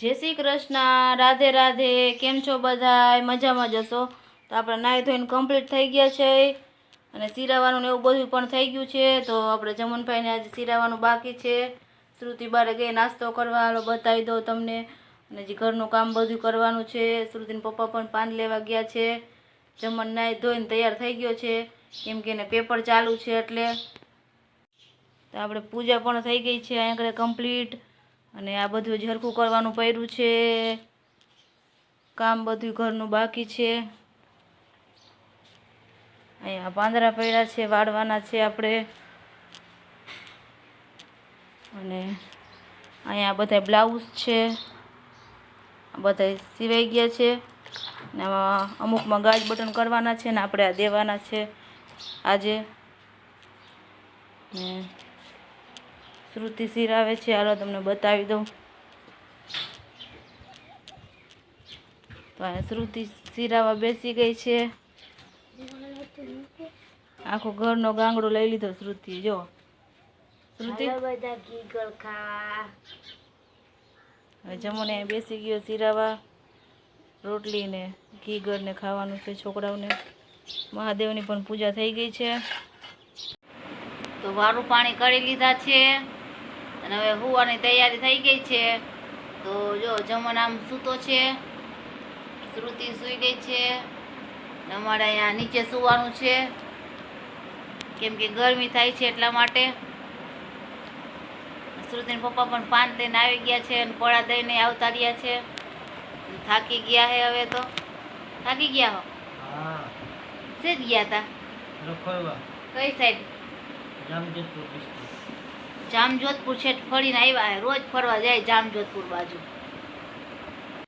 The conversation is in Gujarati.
જય શ્રી કૃષ્ણ, રાધે રાધે, કેમ છો બધા મજામાં જશો તો આપણે નાહી ધોઈને કમ્પ્લીટ થઈ ગયા છે. અને સિરાવાનું એવું બધું પણ થઈ ગયું છે. તો આપણે જમનભાઈને આજે સિરાવાનું બાકી છે. શ્રુતિ બારે ગઈ નાસ્તો કરવા. હાલો બતાવી દો તમને. અને જે ઘરનું કામ બધું કરવાનું છે. શ્રુતિના પપ્પા પણ પાન લેવા ગયા છે. જમણ નાહી ધોઈને તૈયાર થઈ ગયો છે. કેમ કે એને પેપર ચાલુ છે એટલે. તો આપણે પૂજા પણ થઈ ગઈ છે. અહીંયા કમ્પ્લીટ અને આ બધું ઝરખું કરવાનું પડ્યું છે. કામ બધું ઘરનું બાકી છે. અહીંયા પાંદડા પડ્યા છે, વાળવાના છે આપણે. અને અહીંયા બધા બ્લાઉઝ છે. બધા સિવાઈ ગયા છે. ને અમુકમાં ગાજ બટન કરવાના છે ને આપણે આ દેવાના છે આજે. ને શ્રુતિ સિરાવે છે. હાલો તમને બતાવી દઉં. તો અહીંયા શ્રુતિ સિરાવા બેસી ગઈ છે. આખો ઘરનો ગાંગડો લઈ લીધો શ્રુતિ જો. શ્રુતિ? હવે જમોને બેસી ગયો સિરાવા. રોટલી ને ઘી ગર ને ખાવાનું છે છોકરાઓને. મહાદેવની પણ પૂજા થઈ ગઈ છે. તો વારું પાણી કરી લીધા છે. અને હવે હુવાની તૈયારી થઈ ગઈ છે. તો જો જમણ આમ સૂતો છે. શ્રુતિ સૂઈ ગઈ છે. અમારે અહીંયા નીચે સૂવાનું છે. કેમ કે ગરમી થાય છે એટલા માટે. શ્રુતિના પપ્પા પણ પાન લઈને આવી ગયા છે અને પડા દઈને આવતા રહ્યા છે. થાકી ગયા હે હવે તો. થાકી ગયા હો? જ ગયા હતા કઈ સાઈડ ડિસ્ટ્રિક્ટ જામજોધપુર છેઠ ફરીને આવ્યા રોજ ફરવા જાય જામજોધપુર બાજુ.